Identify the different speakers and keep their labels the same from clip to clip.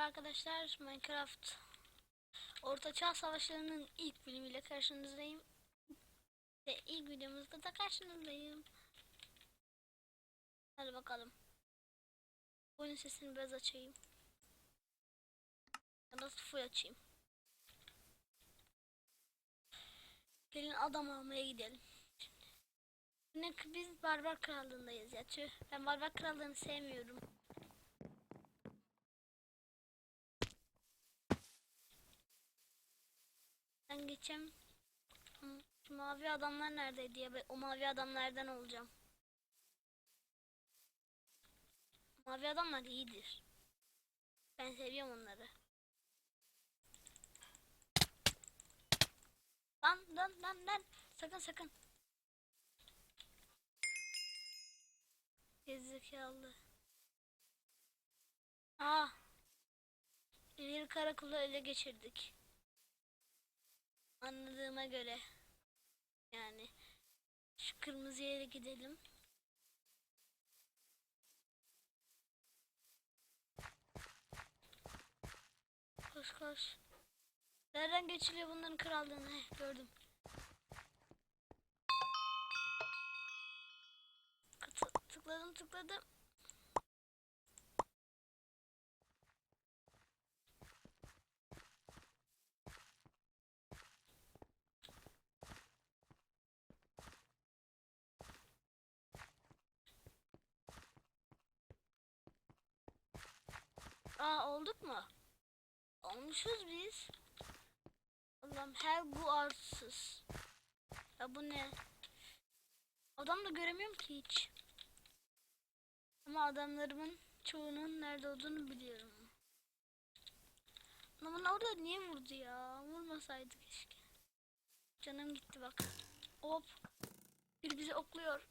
Speaker 1: Merhaba arkadaşlar, Minecraft Orta Çağ Savaşları'nın ilk bölümüyle karşınızdayım. Ve ilk videomuzda da karşınızdayım. Hadi bakalım. Oyunun sesini biraz açayım. Ya da full açayım. Gelin adam almaya gidelim. Şimdi biz Barbar Krallığı'ndayız ya. Ben Barbar Krallığı'nı sevmiyorum. Ben geçem mavi adamlar neredeydi ya? Ben o mavi adamlardan olacağım. Mavi adamlar iyidir. Ben seviyorum onları. Lan lan lan lan. Sakın sakın. Gerizekalı. Aa. Bir karakolu ele geçirdik. Anladığıma göre. Yani şu kırmızı yere gidelim. Koş koş. Nereden geçiliyor bunların krallığını? Heh, gördüm. Tık- Tıkladım tıkladım. Aa olduk mu? Olmuşuz biz. Allah'ım her bu arsız. Ya bu ne? Adam da göremiyorum ki hiç. Ama adamlarımın çoğunun nerede olduğunu biliyorum. Ama bana orada niye vurdu ya? Vurmasaydı keşke. Canım gitti bak. Hop. Bir bizi okluyor.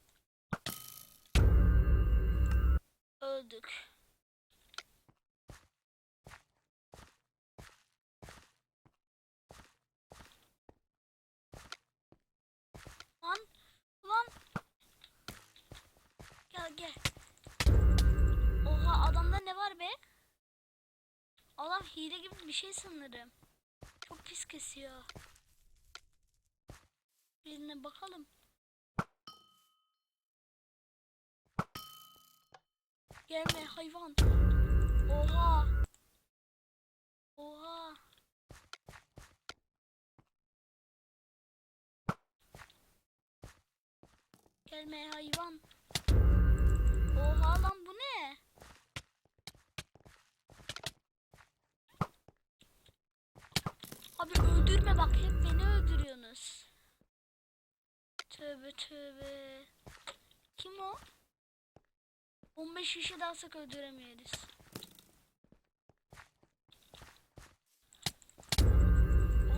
Speaker 1: Öldük. Lan. Lan. Gel gel. Oha adamda ne var be? Adam hile gibi bir şey sanırım. Çok pis kesiyor. Birine bakalım. Gelme hayvan. Oha. Oha. Gelme hayvan. Oha lan bu ne? Abi öldürme bak hep beni öldürüyorsunuz. Tövbe tövbe. Kim o? 15 kişi daha sık öldüremeyiz.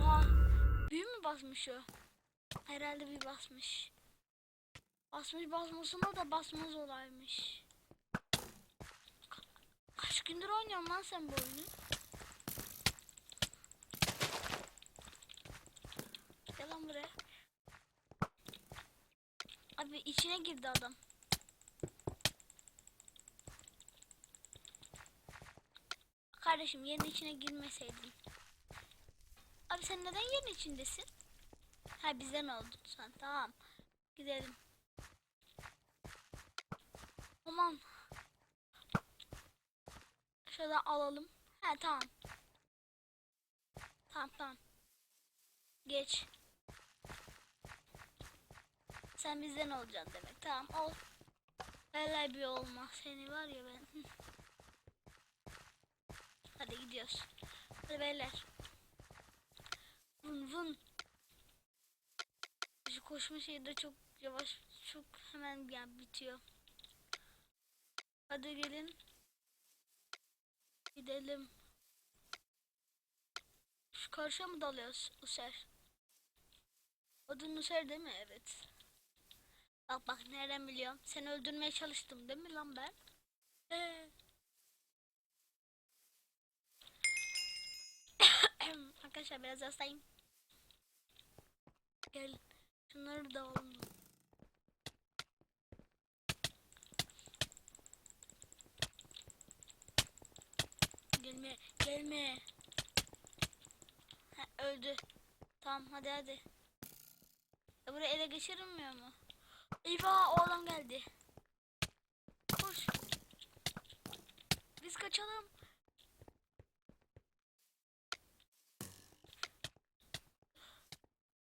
Speaker 1: Oha. Büyü mü basmış o? Herhalde bir basmış. Basmış basmasına da basmaz olaymış. Ka- Kaç gündür oynuyorsun lan sen bu oyunu? Gel lan buraya. Abi içine girdi adam. Kardeşim yerin içine girmeseydin. Abi sen neden yerin içindesin? Ha bizden oldun sen tamam. Gidelim. Aman. Şöyle alalım. Ha tamam. Tamam tamam. Geç. Sen bizden olacaksın demek. Tamam ol. Hele bir olma. Seni var ya ben. Hadi gidiyoruz. Hadi beyler. Vın vın. Şu koşma şeyi de çok yavaş. Çok hemen yani bitiyor. Hadi gelin. Gidelim. Şu karşıya mı dalıyoruz User? Adın User değil mi? Evet. Bak bak nereden biliyorum. Seni öldürmeye çalıştım değil mi lan ben? Ee. Arkadaşlar biraz hastayım. Gel. Şunları da alalım. Gelme, gelme. Ha, öldü. Tamam hadi hadi. Ya buraya ele geçirilmiyor mu? Eyvah o adam geldi. Koş. Biz kaçalım.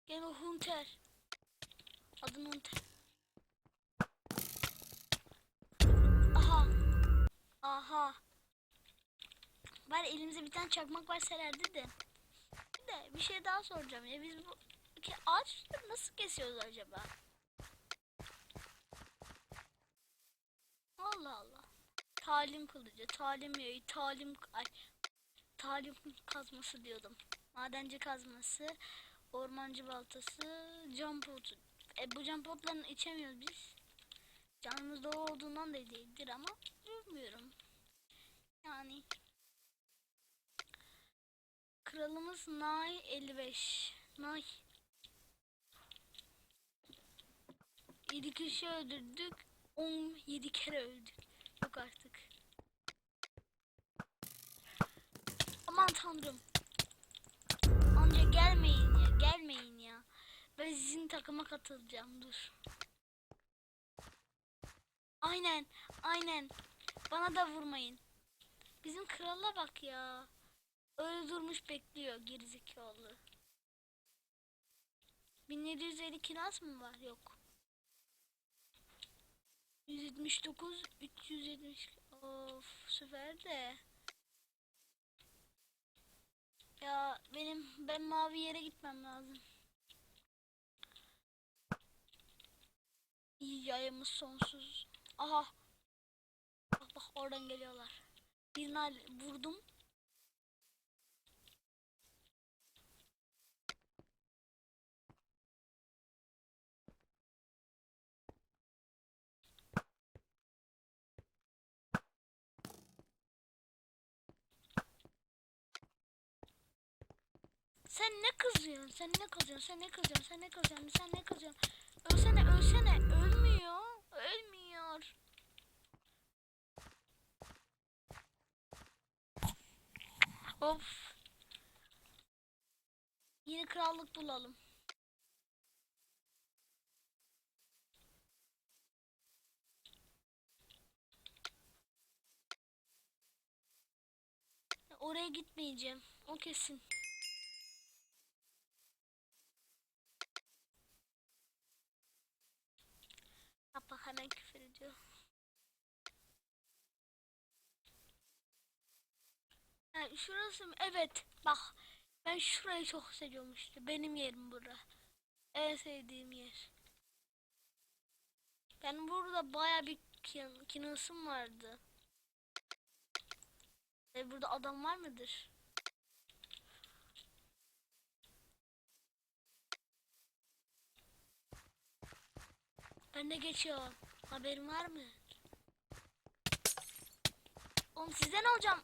Speaker 1: Gel o Hunter. Adın Hunter. Aha. Aha. Var elimize bir tane çakmak verselerdi de. Bir de bir şey daha soracağım ya biz bu ağaçları nasıl kesiyoruz acaba? Allah Allah. Talim kılıcı, talim yayı, talim ay, talim kazması diyordum. Madenci kazması, ormancı baltası, cam potu. E bu cam potlarını içemiyoruz biz. Canımız dolu olduğundan da değildir ama bilmiyorum. Yani Kralımız Nay 55. Nay. 7 kişi öldürdük. 17 kere öldük. Yok artık. Aman tanrım. Amca gelmeyin ya. Gelmeyin ya. Ben sizin takıma katılacağım. Dur. Aynen. Aynen. Bana da vurmayın. Bizim krala bak ya. Öyle durmuş bekliyor gerizekalı. 1750 kiraz mı var? Yok. 179 370 of süper de. Ya benim ben mavi yere gitmem lazım. Yayımız sonsuz. Aha. Bak bak oradan geliyorlar. Birini vurdum. Sen ne kızıyorsun? Sen ne kızıyorsun? Sen ne kızıyorsun? Sen ne kızıyorsun? Sen ne kızıyorsun? Ölsene, ölsene. Ölmüyor. Ölmüyor. Of. Yeni krallık bulalım. Oraya gitmeyeceğim. O kesin. Papa hemen ediyor. Ha, şurası mı? Evet. Bak. Ben şurayı çok seviyorum işte. Benim yerim bura. En sevdiğim yer. Ben burada baya bir kin kinasım vardı. E burada adam var mıdır? Ben de geçiyorum. Haberin var mı? Oğlum sizden alacağım.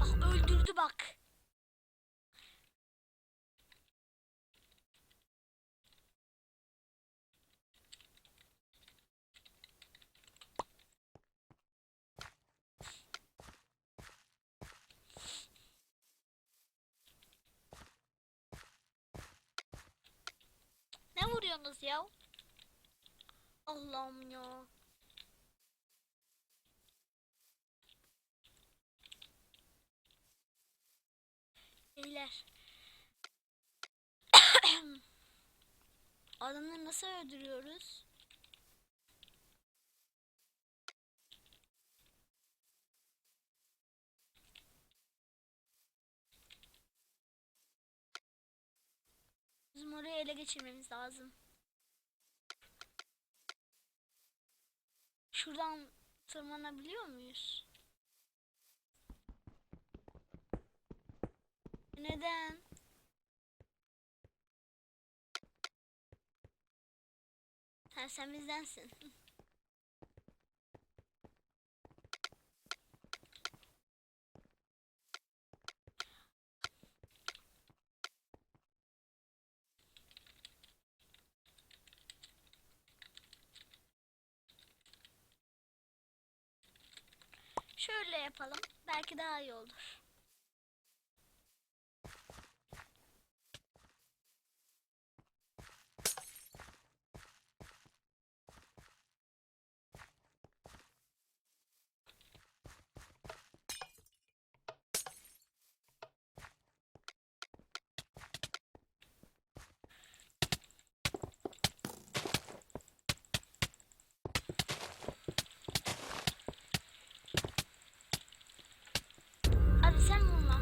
Speaker 1: Bak öldürdü bak. Ne vuruyorsunuz ya? Allah'ım ya. Beyler. Adamları nasıl öldürüyoruz? Bizim orayı ele geçirmemiz lazım. Şuradan tırmanabiliyor muyuz? Neden? Ha sen bizdensin. Şöyle yapalım. Belki daha iyi olur. Abi sen vurma.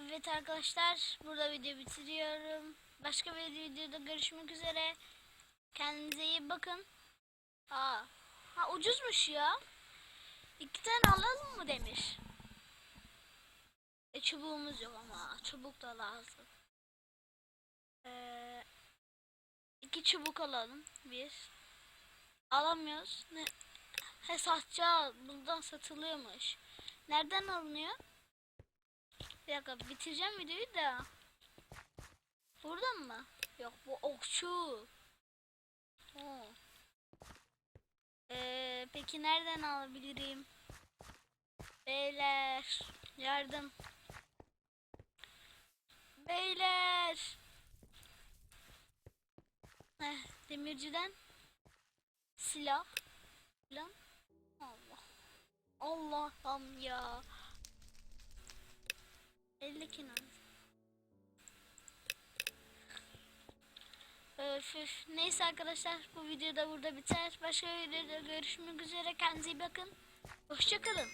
Speaker 1: Evet arkadaşlar burada video bitiriyorum. Başka bir videoda görüşmek üzere. Kendinize iyi bakın. Aa, ha ucuzmuş ya. İki tane alalım mı demiş. E çubuğumuz yok ama çubuk da lazım. Ee, iki çubuk alalım. Bir. Alamıyoruz. Ne? He satacağız. Bundan satılıyormuş. Nereden alınıyor? Bir dakika bitireceğim videoyu da. Buradan mı? Yok bu okçu. Oo. Ee, peki nereden alabilirim? Beyler yardım. Beyler. Heh, demirciden silah. Lan. Allah. Allah'ım ya. 50 kinan. Öf, öf. Neyse arkadaşlar bu video da burada biter. Başka videoda görüşmek üzere. Kendinize iyi bakın. Hoşçakalın.